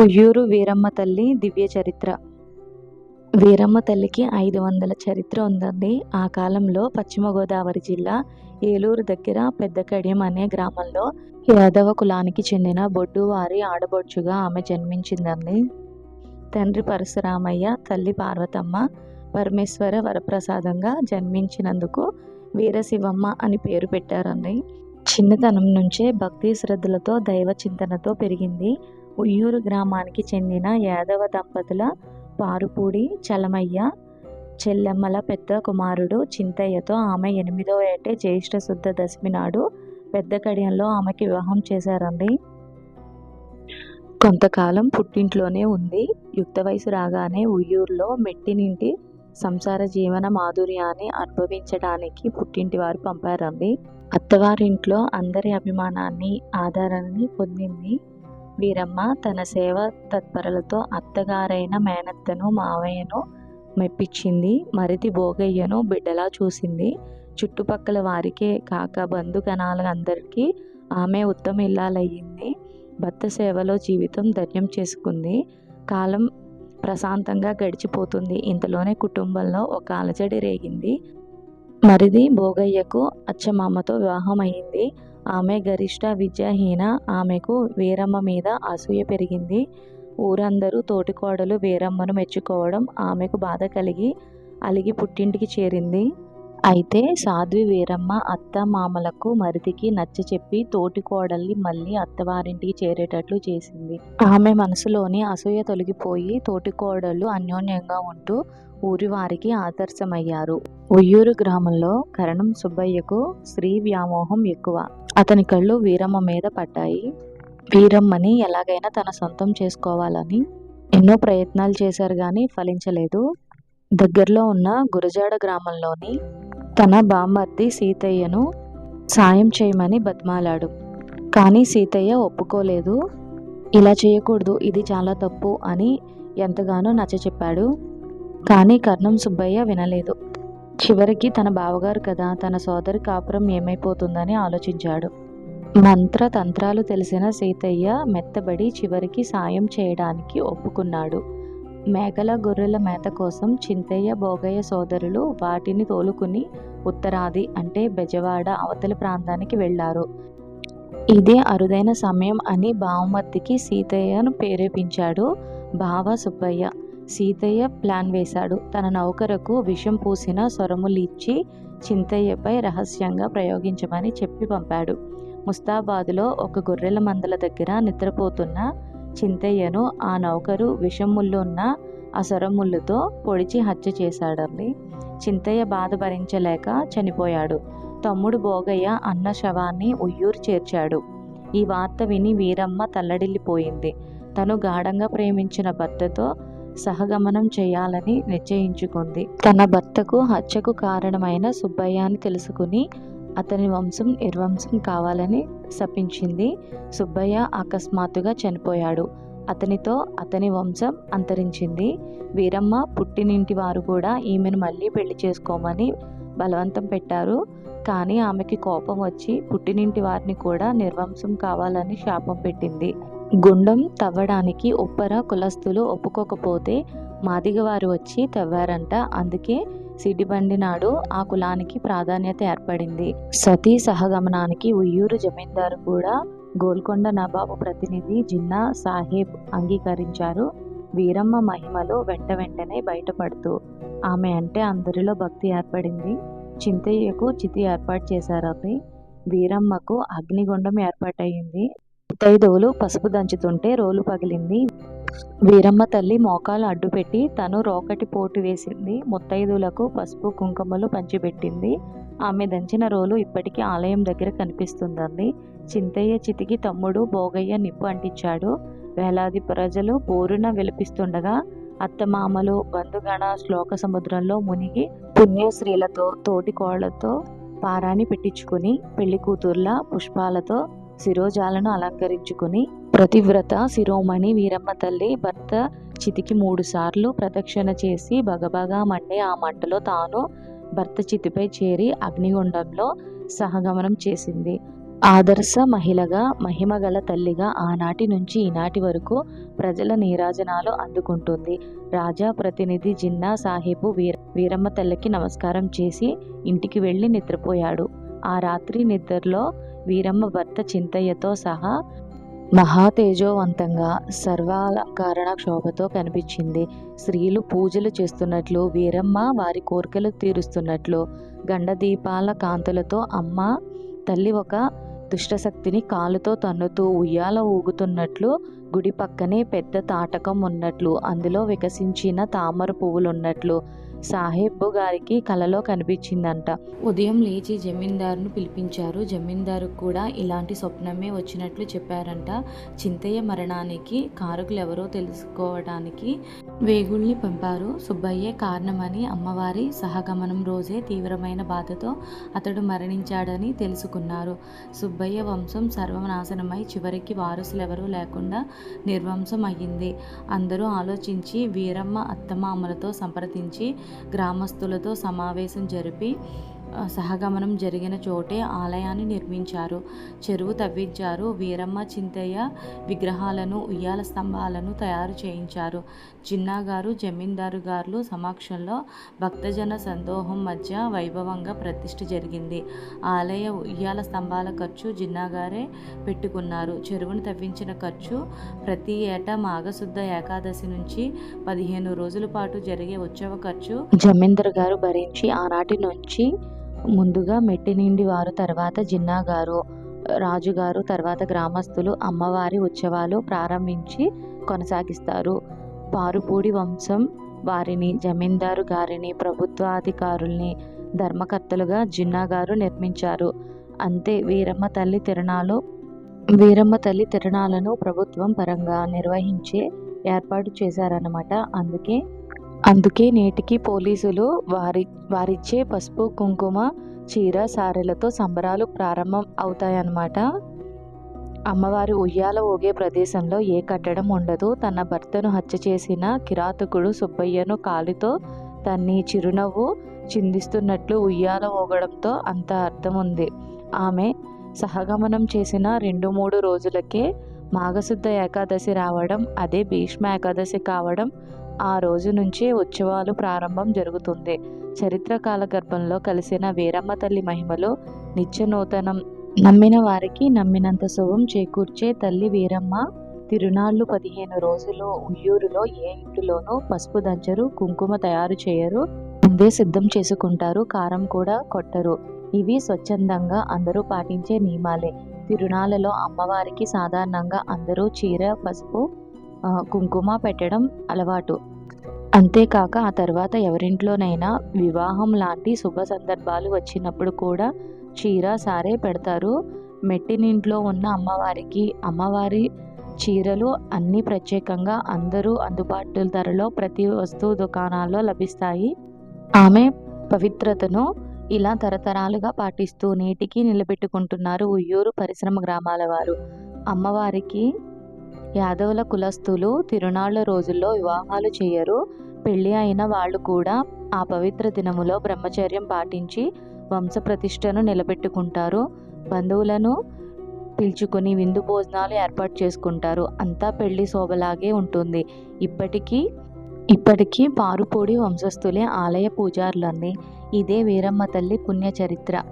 ఉయ్యూరు వీరమ్మ తల్లి దివ్య చరిత్ర. వీరమ్మ తల్లికి ఐదు వందల చరిత్ర ఉందండి. ఆ కాలంలో పశ్చిమ గోదావరి జిల్లా ఏలూరు దగ్గర పెద్దకడియం అనే గ్రామంలో యాదవ కులానికి చెందిన బొడ్డువారి ఆడబొడ్చుగా ఆమె జన్మించిందండి. తండ్రి పరశురామయ్య తల్లి పార్వతమ్మ పరమేశ్వర వరప్రసాదంగా జన్మించినందుకు వీరశివమ్మ అని పేరు పెట్టారండి. చిన్నతనం నుంచే భక్తి శ్రద్ధలతో దైవ చింతనతో పెరిగింది. ఉయ్యూరు గ్రామానికి చెందిన యాదవ దంపతుల పారుపూడి చలమయ్య చెల్లెమ్మల పెద్ద కుమారుడు చింతయ్యతో ఆమె ఎనిమిదో ఏటే జ్యేష్ఠ శుద్ధ దశమి నాడు పెద్ద కడియంలో ఆమెకి వివాహం చేశారండి. కొంతకాలం పుట్టింట్లోనే ఉంది. యుక్త వయసు రాగానే ఉయ్యూరులో మెట్టినింటి సంసార జీవన మాధుర్యాన్ని అనుభవించడానికి పుట్టింటి వారు పంపారండి. అత్తవారింట్లో అందరి అభిమానాన్ని ఆధారాన్ని పొందింది వీరమ్మ తన సేవ తత్పరలతో అత్తగారైన మేనత్తను మావయ్యను మెప్పించింది. మరిది భోగయ్యను బిడ్డలా చూసింది. చుట్టుపక్కల వారికే కాక బంధుగణాలందరికీ ఆమె ఉత్తమ ఇల్లాలయ్యింది భర్త సేవలో జీవితం ధన్యం చేసుకుంది. కాలం ప్రశాంతంగా గడిచిపోతుంది. ఇంతలోనే కుటుంబంలో ఒక అలజడి రేగింది. మరిది భోగయ్యకు అచ్చమామతో వివాహం అయింది ఆమె గరిష్ట విద్యాహీన ఆమెకు వీరమ్మ మీద అసూయ పెరిగింది. ఊరందరూ తోటికోడలు వీరమ్మను మెచ్చుకోవడం ఆమెకు బాధ కలిగి అలిగి పుట్టింటికి చేరింది. అయితే సాధ్వి వీరమ్మ అత్త మామలకు మరిదికి నచ్చ చెప్పి తోటి కోడల్ని మళ్ళీ అత్తవారింటికి చేరేటట్లు చేసింది. ఆమె మనసులోని అసూయ తొలగిపోయి తోటి కోడళ్ళు అన్యోన్యంగా ఉంటూ ఊరి వారికి ఆదర్శమయ్యారు. ఉయ్యూరు గ్రామంలో కరణం సుబ్బయ్యకు స్త్రీ వ్యామోహం ఎక్కువ. అతని కళ్ళు వీరమ్మ మీద పడ్డాయి. వీరమ్మని ఎలాగైనా తన సొంతం చేసుకోవాలని ఎన్నో ప్రయత్నాలు చేశారు కానీ ఫలించలేదు. దగ్గరలో ఉన్న గురజాడ గ్రామంలోని తన బామ్మర్ది సీతయ్యను సాయం చేయమని బతిమాలాడు. కానీ సీతయ్య ఒప్పుకోలేదు. ఇలా చేయకూడదు ఇది చాలా తప్పు అని ఎంతగానో నచ్చచెప్పాడు కానీ కర్ణం సుబ్బయ్య వినలేదు. చివరికి తన బావగారు కదా తన సోదరి కాపురం ఏమైపోతుందని ఆలోచించాడు. మంత్ర తంత్రాలు తెలిసిన సీతయ్య మెత్తబడి చివరికి సాయం చేయడానికి ఒప్పుకున్నాడు. మేకల గొర్రెల మేత కోసం చింతయ్య భోగయ్య సోదరులు వాటిని తోలుకుని ఉత్తరాది అంటే బెజవాడ అవతలి ప్రాంతానికి వెళ్ళారు. ఇదే అరుదైన సమయం అని బావమర్దికి సీతయ్యను ప్రేరేపించాడు బావ సుబ్బయ్య. సీతయ్య ప్లాన్ వేశాడు. తన నౌకరకు విషం పూసిన సొరములు ఇచ్చి చింతయ్యపై రహస్యంగా ప్రయోగించమని చెప్పి పంపాడు. ముస్తాబాదులో ఒక గొర్రెల మందల దగ్గర నిద్రపోతున్న చింతయ్యను ఆ నౌకరు విషముళ్ళున్న అసరముళ్ళుతో పొడిచి హత్య చేశాడండి. చింతయ్య బాధ భరించలేక చనిపోయాడు. తమ్ముడు భోగయ్య అన్న శవాన్ని ఉయ్యూరు చేర్చాడు. ఈ వార్త విని వీరమ్మ తల్లడిల్లిపోయింది. తను గాఢంగా ప్రేమించిన భర్తతో సహగమనం చేయాలని నిశ్చయించుకుంది. తన భర్తకు హత్యకు కారణమైన సుబ్బయ్య అని తెలుసుకుని అతని వంశం నిర్వంశం కావాలని శపించింది. సుబ్బయ్య అకస్మాత్తుగా చనిపోయాడు. అతనితో అతని వంశం అంతరించింది. వీరమ్మ పుట్టినింటి వారు కూడా ఈమెను మళ్ళీ పెళ్ళి చేసుకోమని బలవంతం పెట్టారు. కానీ ఆమెకి కోపం వచ్చి పుట్టినింటి వారిని కూడా నిర్వంశం కావాలని శాపం పెట్టింది. గుండం తవ్వడానికి ఉప్పర కులస్తులు ఒప్పుకోకపోతే మాదిగవారు వచ్చి తవ్వారంట. అందుకే సిడిబండి నాడు ఆ కులానికి ప్రాధాన్యత ఏర్పడింది. సతీ సహగమనానికి ఉయ్యూరు జమీందారు కూడా గోల్కొండ నవాబు ప్రతినిధి జిన్నా సాహెబ్ అంగీకరించారు. వీరమ్మ మహిమలో వెంట వెంటనే బయటపడుతూ ఆమె అంటే అందరిలో భక్తి ఏర్పడింది. చింతయ్యకు చితి ఏర్పాటు చేశారు వీరమ్మకు అగ్నిగుండం ఏర్పాటయింది. ముత్తైదువులు పసుపు దంచుతుంటే రోలు పగిలింది. వీరమ్మ తల్లి మోకాలు అడ్డుపెట్టి తను రోకటి పోటు వేసింది. ముత్తైదువులకు పసుపు కుంకుమలు పంచిపెట్టింది. ఆమె దంచిన రోలు ఇప్పటికీ ఆలయం దగ్గర కనిపిస్తుందండి. చింతయ్య చితికి తమ్ముడు భోగయ్య నిప్పు అంటించాడు. వేలాది ప్రజలు బోరున విలపిస్తుండగా అత్తమామలు బంధుగణ శ్లోక సముద్రంలో మునిగి పుణ్యశ్రీలతో తోటి కోళ్ళతో పారాణి పెట్టించుకుని పెళ్ళి కూతుర్ల పుష్పాలతో శిరోజాలను అలంకరించుకుని ప్రతివ్రత శిరోమణి వీరమ్మ తల్లి భర్త చితికి మూడు సార్లు ప్రదక్షిణ చేసి బగబగా మండే ఆ మంటలో తాను భర్త చితిపై చేరి అగ్నిగుండంలో సహగమనం చేసింది. ఆదర్శ మహిళగా మహిమగల తల్లిగా ఆనాటి నుంచి ఈనాటి వరకు ప్రజల నీరాజనాలు అందుకుంటుంది. రాజా ప్రతినిధి జిన్నా సాహెబు వీర వీరమ్మ తల్లికి నమస్కారం చేసి ఇంటికి వెళ్ళి నిద్రపోయాడు. ఆ రాత్రి నిద్రలో వీరమ్మ భర్త చింతయ్యతో సహా మహా తేజోవంతంగా సర్వాలంకరణ క్షోభతో కనిపించింది. స్త్రీలు పూజలు చేస్తున్నట్లు వీరమ్మ వారి కోరికలు తీరుస్తున్నట్లు గండదీపాల కాంతులతో అమ్మ తల్లి ఒక దుష్టశక్తిని కాలుతో తన్నుతూ ఉయ్యాల ఊగుతున్నట్లు గుడి పక్కనే పెద్ద తాటకం ఉన్నట్లు అందులో వికసించిన తామర పువ్వులున్నట్లు సాహెబ్ గారికి కలలో కనిపించిందంట. ఉదయం లేచి జమీందారును పిలిపించారు. జమీందారు కూడా ఇలాంటి స్వప్నమే వచ్చినట్లు చెప్పారంట. చింతయ్య మరణానికి కారకులు ఎవరో తెలుసుకోవడానికి వేగుల్ని పంపారు. సుబ్బయ్యే కారణమని అమ్మవారి సహగమనం రోజే తీవ్రమైన బాధతో అతడు మరణించాడని తెలుసుకున్నారు. సుబ్బయ్య వంశం సర్వనాశనమై చివరికి వారసులెవరూ లేకుండా నిర్వంశం అయ్యింది అందరూ ఆలోచించి వీరమ్మ అత్తమామలతో సంప్రదించి గ్రామస్తులతో సమావేశం జరిపి సహగమనం జరిగిన చోటే ఆలయాన్ని నిర్మించారు. చెరువు తవ్వించారు. వీరమ్మ చింతయ్య విగ్రహాలను ఉయ్యాల స్తంభాలను తయారు చేయించారు. జిన్నా గారు జమీందారు గారు సమక్షంలో భక్తజన సందోహం మధ్య వైభవంగా ప్రతిష్ఠ జరిగింది. ఆలయ ఉయ్యాల స్తంభాల ఖర్చు జిన్నా గారే పెట్టుకున్నారు. చెరువును తవ్వించిన ఖర్చు ప్రతి ఏటా మాఘశుద్ధ ఏకాదశి నుంచి పదిహేను రోజుల పాటు జరిగే ఉత్సవ ఖర్చు జమీందర్ గారు భరించి ఆనాటి నుంచి ముందుగా మెట్టి నిండి వారు తర్వాత జిన్నా గారు రాజుగారు తర్వాత గ్రామస్తులు అమ్మవారి ఉత్సవాలు ప్రారంభించి కొనసాగిస్తారు. పారుపూడి వంశం వారిని జమీందారు గారిని ప్రభుత్వాధికారుల్ని ధర్మకర్తలుగా జిన్నా గారు నిర్మించారు. అంతే వీరమ్మ తల్లి తిరణాలు వీరమ్మ తల్లి తిరణాలను ప్రభుత్వం పరంగా నిర్వహించే ఏర్పాటు చేశారన్నమాట. అందుకే అందుకే నేటికి పోలీసులు వారి వారిచ్చే పసుపు కుంకుమ చీర సారెలతో సంబరాలు ప్రారంభం అవుతాయన్నమాట. అమ్మవారి ఉయ్యాల ఊగే ప్రదేశంలో ఏ కట్టడం ఉండదు. తన భర్తను హత్య చేసిన కిరాతకుడు సుబ్బయ్యను కాలితో తన్ని చిరునవ్వు చిందిస్తున్నట్లు ఉయ్యాల ఊగడంతో అంత అర్థం ఉంది ఆమె సహగమనం చేసిన రెండు మూడు రోజులకే మాఘశుద్ధ ఏకాదశి రావడం అదే భీష్మ ఏకాదశి కావడం ఆ రోజు నుంచే ఉత్సవాలు ప్రారంభం జరుగుతుంది. చరిత్రకాల గర్భంలో కలిసిన వీరమ్మ తల్లి మహిమలో నిత్యనూతనం నమ్మిన వారికి నమ్మినంత శుభం చేకూర్చే తల్లి వీరమ్మ తిరునాళ్ళు పదిహేను రోజులు ఉయ్యూరులో ఏ ఇంటిలోనూ పసుపు దంచరు కుంకుమ తయారు చేయరు ముందే సిద్ధం చేసుకుంటారు కారం కూడా కొట్టరు. ఇవి స్వచ్ఛందంగా అందరూ పాటించే నియమాలే. తిరునాళ్ళలో అమ్మవారికి సాధారణంగా అందరూ చీర పసుపు కుంకుమ పెట్టడం అలవాటు. అంతేకాక ఆ తర్వాత ఎవరింట్లోనైనా వివాహం లాంటి శుభ సందర్భాలు వచ్చినప్పుడు కూడా చీర సారే పెడతారు. మెట్టినింట్లో ఉన్న అమ్మవారికి అమ్మవారి చీరలు అన్నీ ప్రత్యేకంగా అందరూ అందుబాటు ధరలో ప్రతి వస్తువు దుకాణాల్లో లభిస్తాయి. ఆమె పవిత్రతను ఇలా తరతరాలుగా పాటిస్తూ నేటికి నిలబెట్టుకుంటున్నారు ఉయ్యూరు పరిశ్రమ గ్రామాల వారు. అమ్మవారికి యాదవుల కులస్తులు తిరునాళ్ళ రోజుల్లో వివాహాలు చేయరు. పెళ్ళి అయిన వాళ్ళు కూడా ఆ పవిత్ర దినములో బ్రహ్మచర్యం పాటించి వంశప్రతిష్టను నిలబెట్టుకుంటారు. బంధువులను పిలుచుకొని విందు భోజనాలు ఏర్పాటు చేసుకుంటారు. అంతా పెళ్ళి శోభలాగే ఉంటుంది. ఇప్పటికీ ఇప్పటికీ పారుపూడి వంశస్థులే ఆలయ పూజారులన్నీ. ఇదే వీరమ్మ తల్లి పుణ్య చరిత్ర